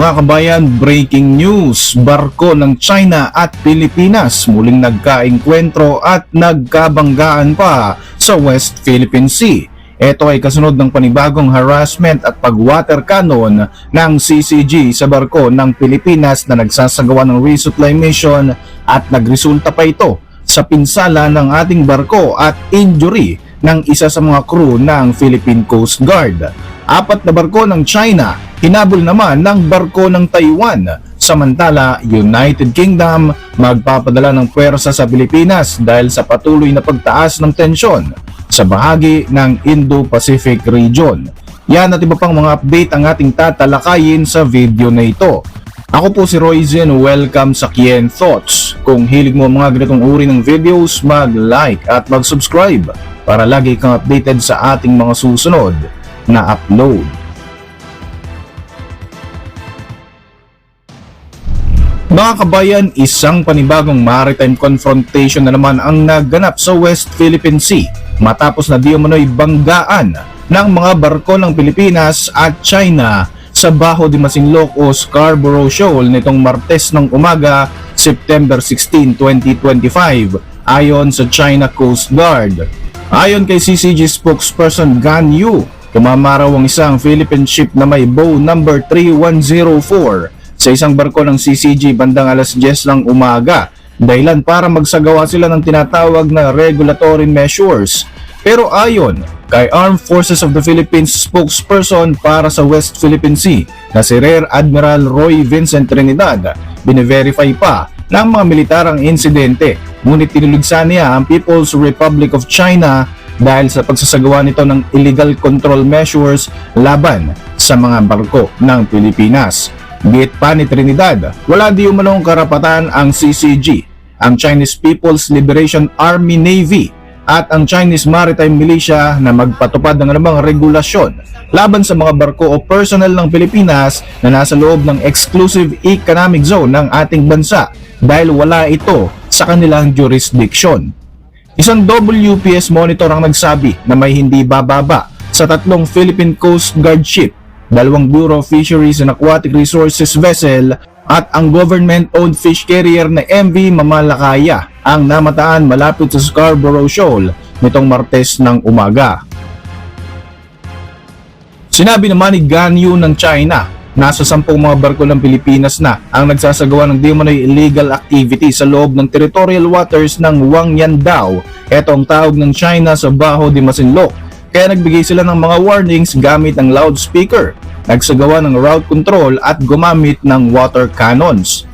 Mga kabayan, breaking news! Barko ng China at Pilipinas muling nagkaengkwentro at nagkabanggaan pa sa West Philippine Sea. Ito ay kasunod ng panibagong harassment at pag-water cannon ng CCG sa barko ng Pilipinas na nagsasagawa ng resupply mission at nagresulta pa ito sa pinsala ng ating barko at injury ng isa sa mga crew ng Philippine Coast Guard. Apat na barko ng China, hinabol naman ng barko ng Taiwan. Samantala, United Kingdom magpapadala ng pwersa sa Pilipinas dahil sa patuloy na pagtaas ng tensyon sa bahagi ng Indo-Pacific region. Yan at iba pang mga update ang ating tatalakayin sa video na ito. Ako po si Royzen, welcome sa Kien Thoughts. Kung hilig mo mga ganitong uri ng videos, mag-like at mag-subscribe para lagi kang updated sa ating mga susunod na upload. Mga kabayan, isang panibagong maritime confrontation na naman ang naganap sa West Philippine Sea matapos na di umano'y banggaan ng mga barko ng Pilipinas at China sa Baho de Masinloc o Scarborough Shoal nitong Martes ng umaga, September 16, 2025 ayon sa China Coast Guard. Ayon kay CCG spokesperson Gan Yu, tumama raw ang isang Philippine ship na may bow number 3104 sa isang barko ng CCG bandang alas 10 ng umaga dahilan para magsagawa sila ng tinatawag na regulatory measures. Pero ayon kay Armed Forces of the Philippines spokesperson para sa West Philippine Sea na si Rear Admiral Roy Vincent Trinidad, bine-verify pa ng mga militar ang insidente. Ngunit tinulugsa niya ang People's Republic of China dahil sa pagsasagawa nito ng illegal control measures laban sa mga barko ng Pilipinas. Git pa ni Trinidad, wala di umanong karapatan ang CCG, ang Chinese People's Liberation Army Navy at ang Chinese Maritime Militia na magpatupad ng anumang regulasyon laban sa mga barko o personnel ng Pilipinas na nasa loob ng exclusive economic zone ng ating bansa dahil wala ito sa kanilang jurisdiction. Isang WPS monitor ang nagsabi na may hindi bababa sa tatlong Philippine Coast Guard ship, dalawang Bureau of Fisheries and Aquatic Resources vessel at ang government-owned fish carrier na MV Mamalakaya ang namataan malapit sa Scarborough Shoal nitong Martes ng umaga. Sinabi naman ni Gan Yu ng China, nasa sampung mga barko ng Pilipinas na ang nagsasagawa ng di umano'y illegal activity sa loob ng territorial waters ng Wang Yandao. Ito ang tawag ng China sa Baho de Masinloc. Kaya nagbigay sila ng mga warnings gamit ang loudspeaker, nagsagawa ng route control at gumamit ng water cannons.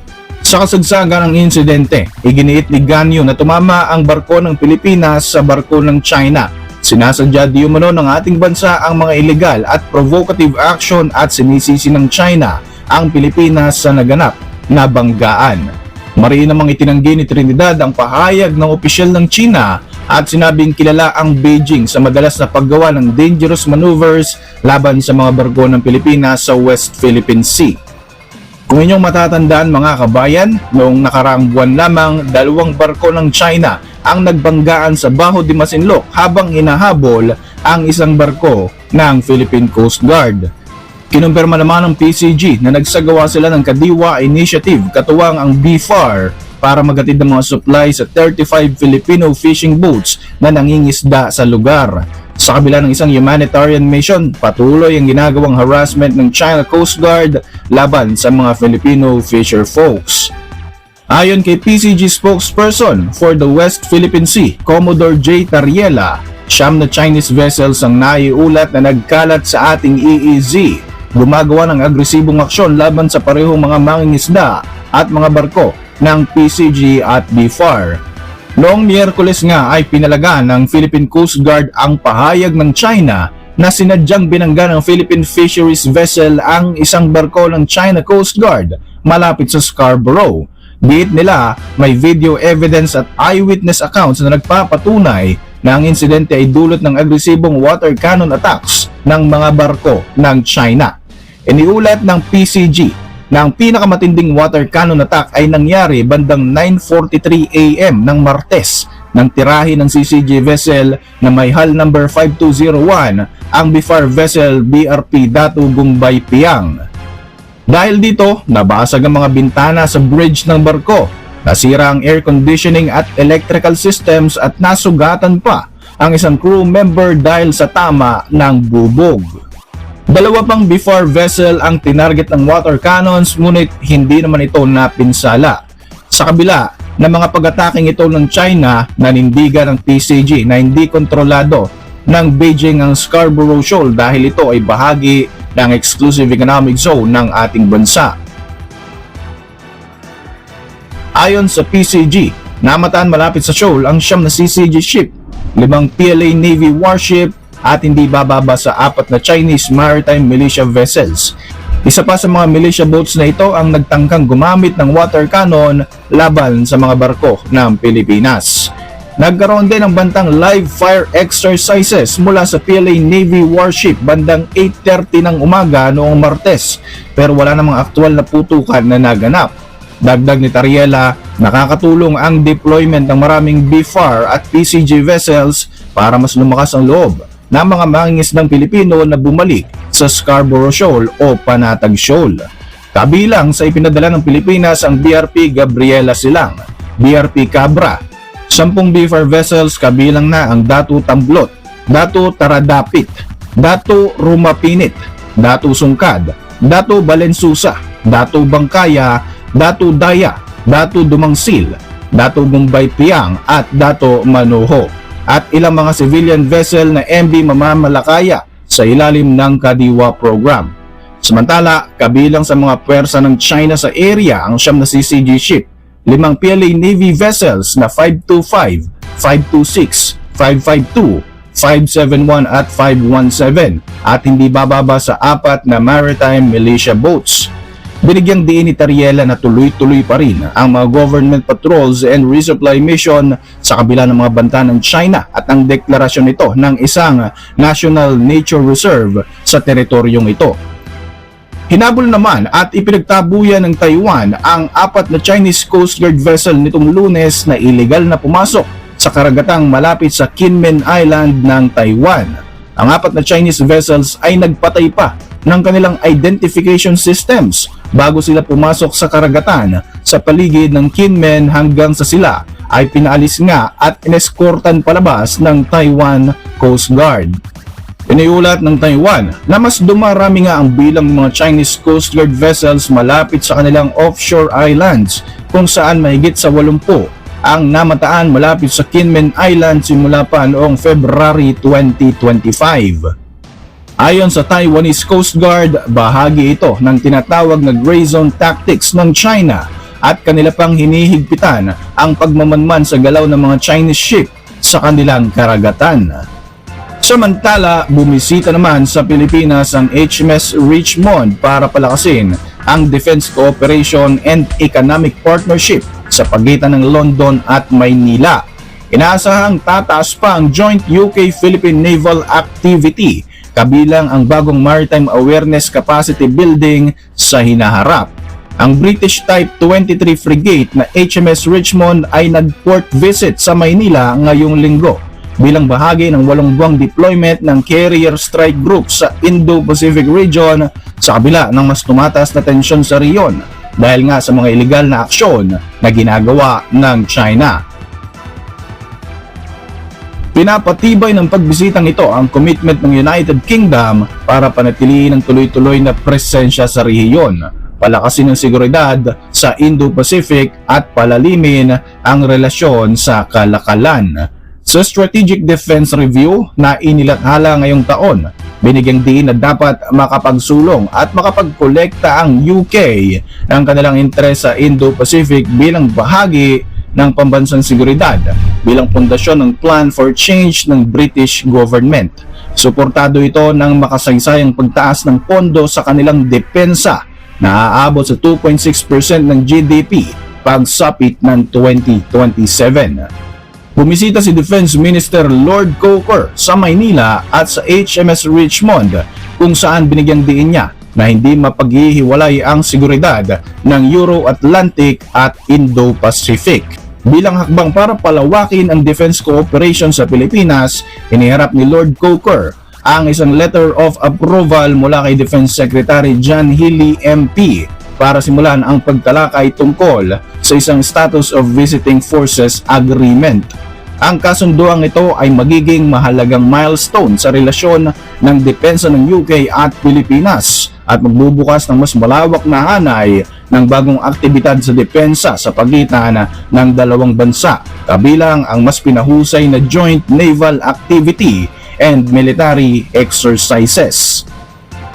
Sa kasagsagan ng insidente, iginiit ni Ganyo na tumama ang barko ng Pilipinas sa barko ng China. Sinasadya di umano ng ating bansa ang mga illegal at provocative action at sinisisi ng China ang Pilipinas sa naganap na banggaan. Mariin namang itinanggi ni Trinidad ang pahayag ng opisyal ng China at sinabing kilala ang Beijing sa madalas na paggawa ng dangerous maneuvers laban sa mga barko ng Pilipinas sa West Philippine Sea. Kung inyong matatandaan mga kabayan, noong nakaraang buwan lamang, dalawang barko ng China ang nagbanggaan sa Baho de Masinloc habang inahabol ang isang barko ng Philippine Coast Guard. Kinumpirma naman ng PCG na nagsagawa sila ng Kadiwa Initiative katuwang ang BFAR para magatid ng mga supply sa 35 Filipino fishing boats na nangingisda sa lugar. Sa kabila ng isang humanitarian mission, patuloy ang ginagawang harassment ng China Coast Guard laban sa mga Filipino fisher folks. Ayon kay PCG spokesperson for the West Philippine Sea, Commodore J. Tariela, siyam na Chinese vessels ang naiulat na nagkalat sa ating EEZ, gumagawa ng agresibong aksyon laban sa parehong mga mangingisda at mga barko ng PCG at BFAR. Noong Miyerkules nga ay pinalaga ng Philippine Coast Guard ang pahayag ng China na sinadyang binangga ng Philippine Fisheries Vessel ang isang barko ng China Coast Guard malapit sa Scarborough. Diit nila may video evidence at eyewitness accounts na nagpapatunay na ang insidente ay dulot ng agresibong water cannon attacks ng mga barko ng China. Iniulat ng PCG na ang pinakamatinding water cannon attack ay nangyari bandang 9.43 AM ng Martes ng tirahe ng CCG vessel na may hull number 5201 ang BIFAR vessel BRP Datu Gumbay Piang. Dahil dito, nabasag ang mga bintana sa bridge ng barko, nasira ang air conditioning at electrical systems at nasugatan pa ang isang crew member dahil sa tama ng bubog. Dalawa pang B4 vessel ang tinarget ng water cannons ngunit hindi naman ito napinsala. Sa kabila ng mga pag-ataking ito ng China, nanindigan ng PCG na hindi kontrolado ng Beijing ang Scarborough Shoal dahil ito ay bahagi ng exclusive economic zone ng ating bansa. Ayon sa PCG, namataan malapit sa shoal ang siyam na CCG ship, limang PLA Navy warship at hindi bababa sa apat na Chinese maritime militia vessels. Isa pa sa mga militia boats na ito ang nagtangkang gumamit ng water cannon laban sa mga barko ng Pilipinas. Nagkaroon din ng bantang live fire exercises mula sa PLA Navy warship bandang 8.30 ng umaga noong Martes pero wala namang aktual na putukan na naganap. Dagdag ni Tariela, nakakatulong ang deployment ng maraming BFAR at PCG vessels para mas lumakas ang loob ng mga mangingisdang Pilipino na bumalik sa Scarborough Shoal o Panatag Shoal. Kabilang sa ipinadala ng Pilipinas ang BRP Gabriela Silang, BRP Cabra, 10 BFAR vessels kabilang na ang Datu Tamblot, Datu Taradapit, Datu Rumapinit, Datu Sungkad, Datu Balensusa, Datu Bangkaya, Datu Daya, Datu Dumangsil, Datu Bombay Piang at Datu Manoho at ilang mga civilian vessel na MB mamamalakaya sa ilalim ng Kadiwa program. Samantala, kabilang sa mga pwersa ng China sa area ang siyam na CCG ship, limang PLA Navy vessels na 525, 526, 552, 571 at 517 at hindi bababa sa apat na maritime militia boats. Binigyang diin ni Tariela na tuloy-tuloy pa rin ang mga government patrols and resupply mission sa kabila ng mga banta ng China at ang deklarasyon nito ng isang National Nature Reserve sa teritoryong ito. Hinabol naman at ipinagtabuyan ng Taiwan ang apat na Chinese Coast Guard vessel nitong lunes na illegal na pumasok sa karagatang malapit sa Kinmen Island ng Taiwan. Ang apat na Chinese vessels ay nagpatay pa ng kanilang identification systems bago sila pumasok sa karagatan sa paligid ng Kinmen hanggang sa sila ay pinaalis nga at ineskortan palabas ng Taiwan Coast Guard. Iniulat ng Taiwan na mas dumarami nga ang bilang ng mga Chinese Coast Guard vessels malapit sa kanilang offshore islands kung saan mahigit sa 80 ang namataan malapit sa Kinmen Island simula pa noong February 2025. Ayon sa Taiwanese Coast Guard, bahagi ito ng tinatawag na Gray Zone Tactics ng China at kanila pang hinihigpitan ang pagmamanman sa galaw ng mga Chinese ship sa kanilang karagatan. Samantala, bumisita naman sa Pilipinas ang HMS Richmond para palakasin ang defense cooperation and economic partnership sa pagitan ng London at Maynila. Inaasahang tataas pa ang joint UK-Philippine Naval Activity kabilang ang bagong Maritime Awareness Capacity Building sa hinaharap. Ang British Type 23 frigate na HMS Richmond ay nag-port visit sa Maynila ngayong linggo bilang bahagi ng walong buwang deployment ng Carrier Strike Group sa Indo-Pacific region sa kabila ng mas tumataas na tensyon sa riyon dahil nga sa mga illegal na aksyon na ginagawa ng China. Pinapatibay ng pagbisitang ito ang commitment ng United Kingdom para panatilihin ang tuloy-tuloy na presensya sa rehiyon, palakasin ang seguridad sa Indo-Pacific at palalimin ang relasyon sa kalakalan. Sa Strategic Defense Review na inilathala ngayong taon, binigyang diin na dapat makapagsulong at makapagkolekta ang UK ng kanilang interes sa Indo-Pacific bilang bahagi ng pambansang seguridad bilang pundasyon ng Plan for Change ng British government. Suportado ito ng makasaysayang pagtaas ng pondo sa kanilang depensa na aabot sa 2.6% ng GDP pagsapit ng 2027. Bumisita si Defense Minister Lord Coker sa Maynila at sa HMS Richmond kung saan binigyang diin niya na hindi mapaghihiwalay ang seguridad ng Euro-Atlantic at Indo-Pacific. Bilang hakbang para palawakin ang defense cooperation sa Pilipinas, iniharap ni Lord Coker ang isang letter of approval mula kay Defense Secretary John Healy MP para simulan ang pagtalakay tungkol sa isang Status of Visiting Forces Agreement. Ang kasunduang ito ay magiging mahalagang milestone sa relasyon ng depensa ng UK at Pilipinas at magbubukas ng mas malawak na hanay ng bagong aktibidad sa depensa sa pagitan ng dalawang bansa kabilang ang mas pinahusay na joint naval activity and military exercises.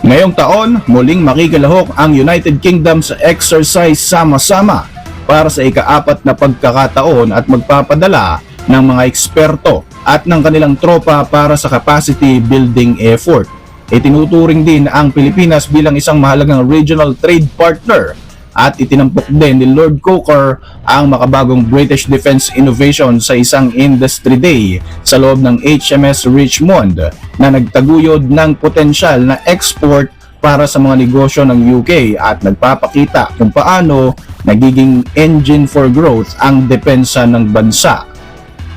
Ngayong taon, muling makikilahok ang United Kingdom sa exercise sama-sama para sa ikaapat na pagkakataon at magpapadala ng mga eksperto at ng kanilang tropa para sa capacity building effort. Itinuturing din ang Pilipinas bilang isang mahalagang regional trade partner at itinampok din ni Lord Coker ang makabagong British Defense Innovation sa isang Industry Day sa loob ng HMS Richmond na nagtaguyod ng potensyal na export para sa mga negosyo ng UK at nagpapakita kung paano nagiging engine for growth ang depensa ng bansa.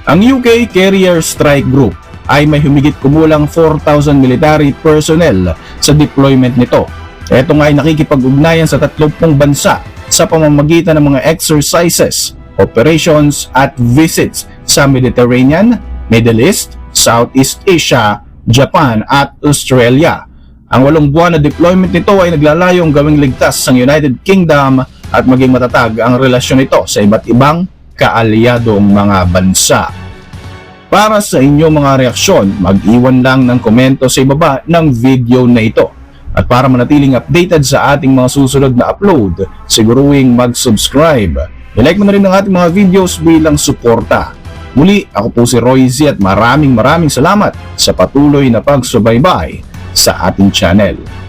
Ang UK Carrier Strike Group ay may humigit kumulang 4,000 military personnel sa deployment nito. Ito nga ay nakikipag-ugnayan sa 30 bansa sa pamamagitan ng mga exercises, operations at visits sa Mediterranean, Middle East, Southeast Asia, Japan at Australia. Ang walong buwan na deployment nito ay naglalayong gawing ligtas ang United Kingdom at maging matatag ang relasyon nito sa iba't ibang kaalyadong mga bansa. Para sa inyong mga reaksyon, mag-iwan lang ng komento sa ibaba ng video na ito. At para manatiling updated sa ating mga susunod na upload, siguruing mag-subscribe. I-like mo na rin ang ating mga videos bilang suporta. Muli, ako po si Roy Z at maraming maraming salamat sa patuloy na pagsubaybay sa ating channel.